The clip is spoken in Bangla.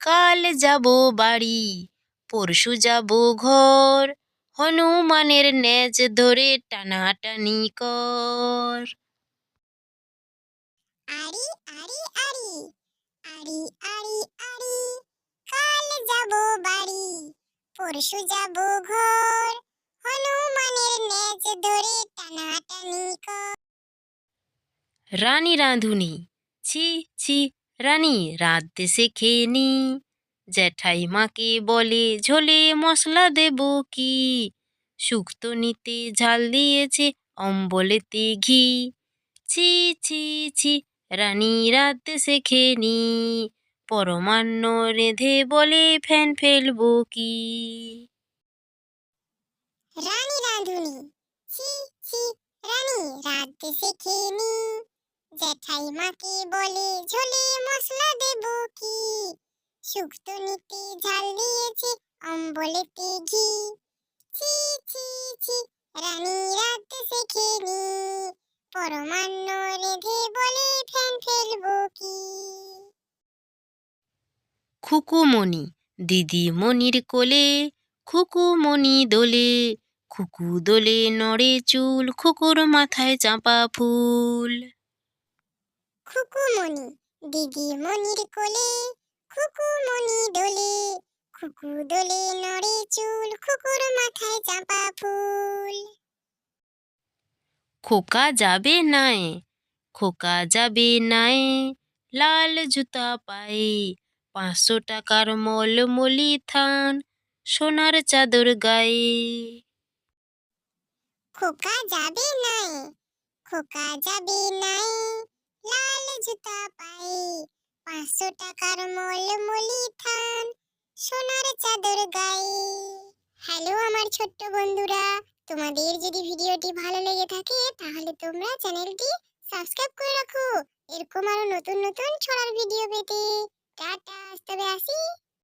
কাল যাব বাড়ি পরশু যাব ঘর। হনুমানের নেজ ধরে টানাটানি কর। আড়ি আড়ি আড়ি আড়ি আড়ি আড়ি কাল যাব বাড়ি পরশু যাব ঘর। হনুমানের নেজ ধরে টানাটানি কর। রানী রাঁধুনি ছি ছি রানী রাত দেশে খেয়ে নি জ্যাঠাই মাকে বলে ঝোলে মশলা দেব কি শুক্তো নিতে ঝাল দিয়েছে অম্বলেতে ঘি ছি ছি ছি রানী রাত দেশে খেয়ে নি পরমান্ন রেঁধে বলে ফ্যান ফেলব কি রানী রাঁধুনি ছি ছি রানী রাত দেশে খেয়ে নি জ্যাঠাই মাকে বলে ঝোলে মশলা দেব কি? শুক্তো নিতে ঝাল দিয়েছে, অম্বলেতে ঘি। ছি ছি ছি, রানী রাত দেশে নি। পরমান্ন রেধে বলে ফ্যান ফেলব কি? খুকুমণি দিদিমণির কোলে, খুকুমণি দোলে, খুকু দোলে নড়ে চুল, খুকুর মাথায় চাঁপা ফুল। খুকুমণি দিদি মনির কোলে খুকুমণি দোলে খুকু দোলে নড়ে চুল খুকুর মাথায় চাপা ফুল। খোকা যাবে নাই খোকা যাবে নাই লাল জুতা পায়ে পাঁচশো টাকার মলমলি থান সোনার চাদর গায়ে। খোকা যাবে নাই খোকা যাবে নাই জুতা পায়ে পাঁচশো টাকার মলমলি থান, সোনার চাদর গায়ে হ্যালো আমার ছোট্ট বন্ধুরা, তোমাদের যদি ভিডিওটি ভালো লেগে থাকে, তাহলে তোমরা চ্যানেলটি সাবস্ক্রাইব করে রাখো। এরকম আরও নতুন নতুন ছড়ার ভিডিও পেতে। টাটা তবে আসি।